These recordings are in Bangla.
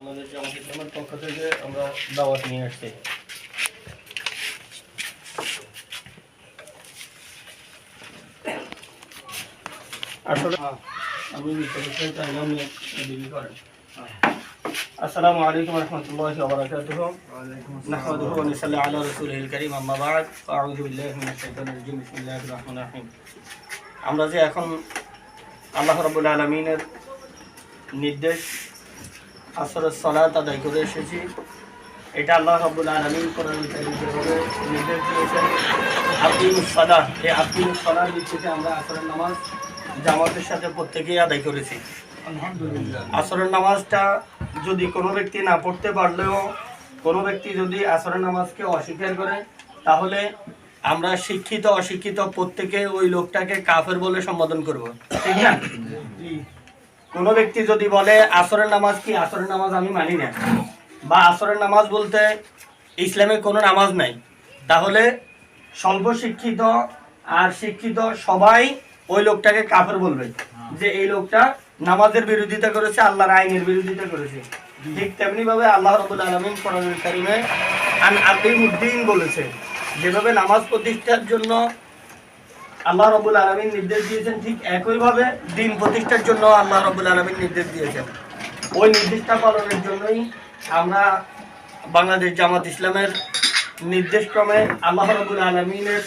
আমাদের জামাত ইসলামের পক্ষ থেকে আমরা দাওয়াত নিয়ে আসছি আসলে আমি মিশরে চাইলাম দিল্লি করেন السلام عليكم ورحمة الله وبركاته نحمده ونصلي على رسوله الكريم أما بعد أعوذ بالله من الشيطان الرجيم بسم الله الرحمن الرحيم আমরা যে এখন আল্লাহ রাবুল আলমিনের নির্দেশ আসরের সলাত আদায় করে এসেছি। এটা আল্লাহ রাবুল আলমিন কোরআন যেভাবে নির্দেশ দিয়েছেন। আব্দুল সলাহ এই আব্দুল সলার ভিত্তিতে আমরা আসরের নামাজ জামাতের সাথে প্রত্যেকেই আদায় করেছি। আসরের নামাজটা যদি কোনো ব্যক্তি না পড়তে পারলেও কোনো ব্যক্তি যদি আসরের নামাজকে অস্বীকার করে তাহলে আমরা শিক্ষিত অশিক্ষিত প্রত্যেকে ওই লোকটাকে কাফের বলে সম্বোধন করব। ঠিক না? কোনো ব্যক্তি যদি বলে, আসরের নামাজ কি? আসরের নামাজ আমি মানি না। বা আসরের নামাজ বলতে ইসলামে কোনো নামাজ নাই, তাহলে স্বল্প শিক্ষিত আর শিক্ষিত সবাই ওই লোকটাকে কাফের বলবে যে, এই লোকটা নামাজের বিরোধিতা করেছে, আল্লাহর আইনের বিরোধিতা করেছে। ঠিক তেমনি ভাবে আল্লাহ রবুল আলমিন কোরআনুল কারিমে আন আকিমুদ্দিন বলেছে, যেভাবে নামাজ প্রতিষ্ঠার জন্য আল্লাহ রবুল আলমিন নির্দেশ দিয়েছেন ঠিক একইভাবে দিন প্রতিষ্ঠার জন্য আল্লাহ রবুল আলমিন নির্দেশ দিয়েছেন। ওই নির্দেশটা পালনের জন্যই আমরা বাংলাদেশ জামাত ইসলামের নির্দেশক্রমে আল্লাহ রবুল আলমিনের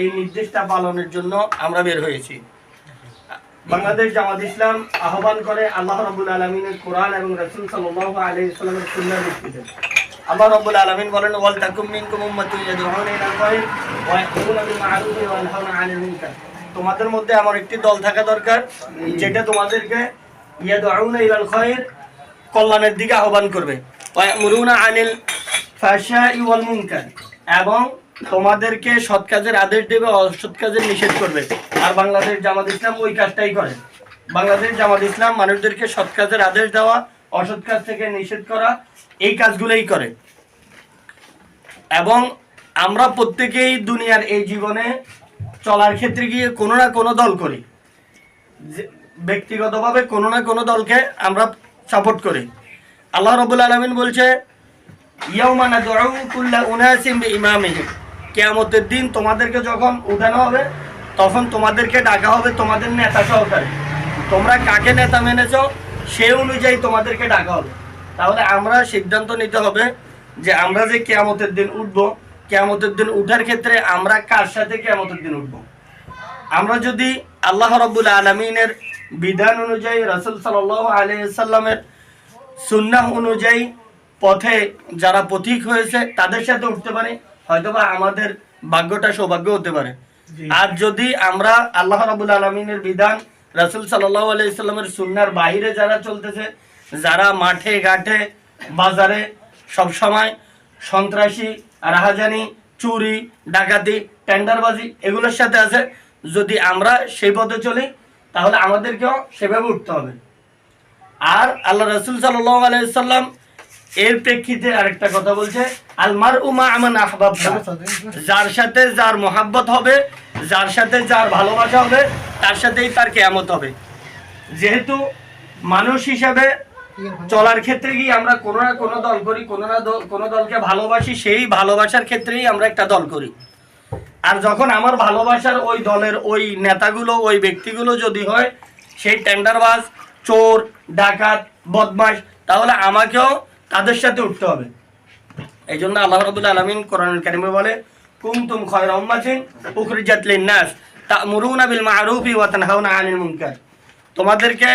এই নির্দেশটা পালনের জন্য আমরা বের হয়েছি। বাংলাদেশ জামাত ইসলাম আহ্বান করে আল্লাহ রবুল আলমিনের কোরআন এবং রসুল সাল্লাহ আলী ইসলামের সুন্নার ভিত্তিতে আল্লাহ রব্বুল আলামিন বলেন, ওয়াল তাকুম মিনকুম উম্মাতুন ইয়াদউনা ইলাল খায়র ওয়া ইয়াকুলুনা বিল মা'রুফি ওয়া ইয়ানহাউনা 'আনিল মুনকার। তোমাদের মধ্যে আমার একটি দল থাকা দরকার, যেটা তোমাদেরকে ইয়াদউনা ইলাল খায়র কল্যাণের দিকে আহ্বান করবে। ওয়া ইয়ামুরুনা 'আনিল ফাহশাই ওয়াল মুনকার। এবং তোমাদেরকে সৎ কাজের আদেশ দেবে, অসৎ কাজের নিষেধ করবে। আর বাংলাদেশ জামাত ইসলাম ওই কাজটাই করে। বাংলাদেশ জামাত ইসলাম মানুষদেরকে সৎ কাজের আদেশ দেওয়া অসৎ কাজ থেকে নিষেধ করা, এই কাজগুলোই করে। এবং আমরা প্রত্যেকেই দুনিয়ার এই জীবনে চলার ক্ষেত্রে গিয়ে কোনো না কোনো দল করি। ব্যক্তিগতভাবে কোনো না কোনো দলকে আমরা সাপোর্ট করি। আল্লাহ রবুল আলমিন বলছে কিয়ামতের দিন তোমাদেরকে যখন উঠানো হবে, তখন তোমাদেরকে ডাকা হবে তোমাদের নেতা সহকারে। তোমরা কাকে নেতা মেনেছো? সে অনুযায়ী তোমাদেরকে ডাকা হবে। তাহলে আমরা সিদ্ধান্ত নিতে হবে যে আমরা যে কেয়ামতের দিন উঠবো কেয়ামতের দিন উঠার ক্ষেত্রে আমরা কার সাথে কেয়ামতের দিন উঠবো? আমরা যদি আল্লাহ রব্বুল আলমিনের বিধান অনুযায়ী রসুল সাল আলিয়াল্লামের সুন্নাহ অনুযায়ী পথে যারা পথিক হয়েছে তাদের সাথে উঠতে পারে হয়তোবা আমাদের ভাগ্যটা সৌভাগ্য হতে পারে। আর যদি আমরা আল্লাহ রাবুল আলমিনের বিধান রসুল সাল্লাহ সুন্নার বাহিরে যারা চলতেছে, যারা মাঠে, ঘাটে, বাজারে, সব সময় সন্ত্রাসী, রাহাজানি, চুরি, ডাকাতি, টেন্ডারবাজি এগুলোর সাথে আছে। যদি আমরা সেই পথে চলি, তাহলে আমাদেরকেও সেভাবে উঠতে হবে। আর আল্লাহ রসুল সাল্লাহ আলাইসাল্লাম এর প্রেক্ষিতে আরেকটা কথা বলছে আলমার উমা আমান আহবাব যার সাথে যার মোহাব্বত হবে যার সাথে যার ভালোবাসা হবে, তার সাথেই তার কেয়ামত হবে। যেহেতু মানুষ হিসাবে চলার ক্ষেত্রে গিয়ে আমরা কোনো না কোনো দল করি, কোনো না কোনো দলকে ভালোবাসি, সেই ভালোবাসার ক্ষেত্রেই আমরা একটা দল করি। আর যখন আমার ভালোবাসার ওই দলের ওই নেতাগুলো, ওই ব্যক্তিগুলো যদি হয়, সেই টেন্ডারবাজ, চোর, ডাকাত বদমাস তাহলে আমাকেও তাদের সাথে উঠতে হবে। এই জন্য আল্লাহ রবুল আলমিন কোরআন কারিমে বলে কুমতুম খয়রা উম্মাতিন উখরিজাত লিন-নাস তা'মুরুনা বিল মা'রুফি ওয়া তানহাউনা আনিল মুনকার। তোমাদেরকে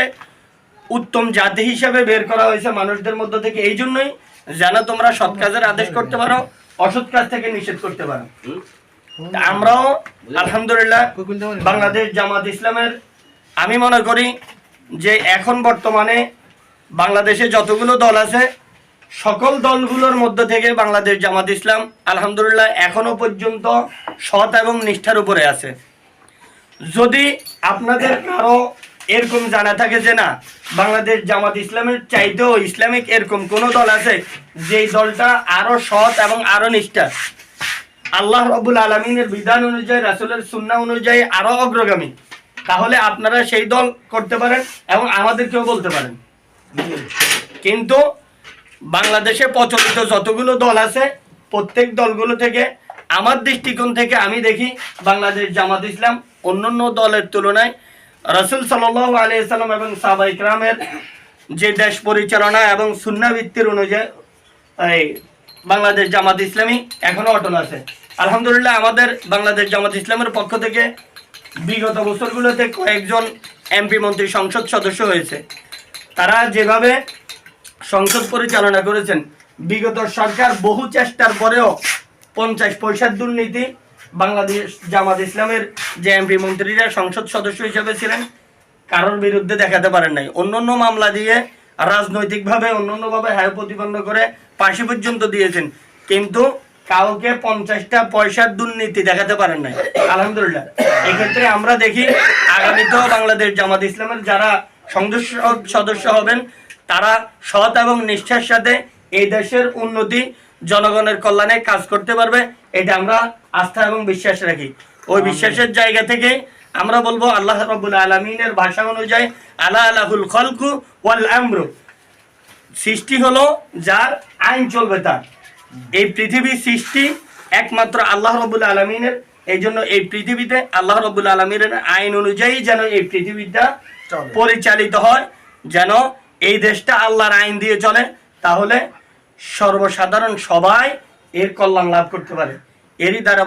উত্তম জাতি হিসেবে বের করা হয়েছে মানুষদের মধ্য থেকে এই জন্যই যেন তোমরা সৎ কাজের আদেশ করতে পারো অসৎ কাজ থেকে নিষেধ করতে পারো। আমরাও আলহামদুলিল্লাহ বাংলাদেশ জামাত ইসলামের আমি মনে করি যে এখন বর্তমানে বাংলাদেশে যতগুলো দল আছে সকল দলগুলোর মধ্য থেকে বাংলাদেশ জামাত ইসলাম আলহামদুলিল্লাহ এখনও পর্যন্ত সৎ এবং নিষ্ঠার উপরে আছে। যদি আপনাদের কারও এরকম জানা থাকে যে না, বাংলাদেশ জামাত ইসলামের চাইতেও ইসলামিক এরকম কোন দল আছে যেই দলটা আরও সৎ এবং আরও নিষ্ঠা আল্লাহ রবুল আলমিনের বিধান অনুযায়ী, রাসুলের সুন্না অনুযায়ী আরও অগ্রগামী। তাহলে আপনারা সেই দল করতে পারেন এবং আমাদেরকেও বলতে পারেন। কিন্তু বাংলাদেশে প্রচলিত যতগুলো দল আছে, প্রত্যেক দলগুলো থেকে আমার দৃষ্টিকোণ থেকে আমি দেখি বাংলাদেশ জামাত ইসলাম অন্যান্য দলের তুলনায়। রসুল সাল আলিয়াল্লাম এবং সাবা ইকরামের যে দেশ পরিচালনা এবং সুন্নাবৃত্তির অনুযায়ী, এই বাংলাদেশ জামাত ইসলামী এখনও অটল আছে। আলহামদুলিল্লাহ আমাদের বাংলাদেশ জামাত ইসলামের পক্ষ থেকে বিগত বছরগুলোতে কয়েকজন এমপি মন্ত্রী সংসদ সদস্য হয়েছে। তারা যেভাবে সংসদ পরিচালনা করেছেন। বিগত সরকার বহু চেষ্টার পরেও পঞ্চাশ পয়সার দুর্নীতি, বাংলাদেশ জামাত ইসলামের যে এমপি মন্ত্রীরা সংসদ সদস্য হিসেবে ছিলেন, কারোর বিরুদ্ধে দেখাতে পারেন নাই। অন্যান্য মামলা দিয়ে রাজনৈতিকভাবে অন্যান্যভাবে হায় প্রতিপন্ন করে ফাঁসি পর্যন্ত দিয়েছেন। কিন্তু কাউকে পঞ্চাশটা পয়সার দুর্নীতি দেখাতে পারেন নাই। আলহামদুলিল্লাহ। এক্ষেত্রে আমরা দেখি, আগামীতেও বাংলাদেশ জামাত ইসলামের যারা সংসদ সদস্য হবেন তারা সৎ এবং নিষ্ঠার সাথে এই দেশের উন্নতি জনগণের কল্যাণে কাজ করতে পারবে এটা আমরা আস্থা এবং বিশ্বাস রাখি। ওই বিশ্বাসের জায়গা থেকে আমরা বলব আল্লাহ রবুল আলমিনের ভাষা অনুযায়ী আল্লাহ আলাহুল খলকু ওয়াল আমরু। সৃষ্টি হলো যার আইন চলবে তার। এই পৃথিবীর সৃষ্টি একমাত্র আল্লাহ রবুল আলমিনের। এই জন্য এই পৃথিবীতে আল্লাহ রবুল আলমিনের আইন অনুযায়ী যেন এই পৃথিবীটা পরিচালিত হয় যেন এই দেশটা আল্লাহর আইন দিয়ে চলে, তাহলে সর্বসাধারণ সবাই এর কল্যাণ লাভ করতে পারে। এরই দ্বারা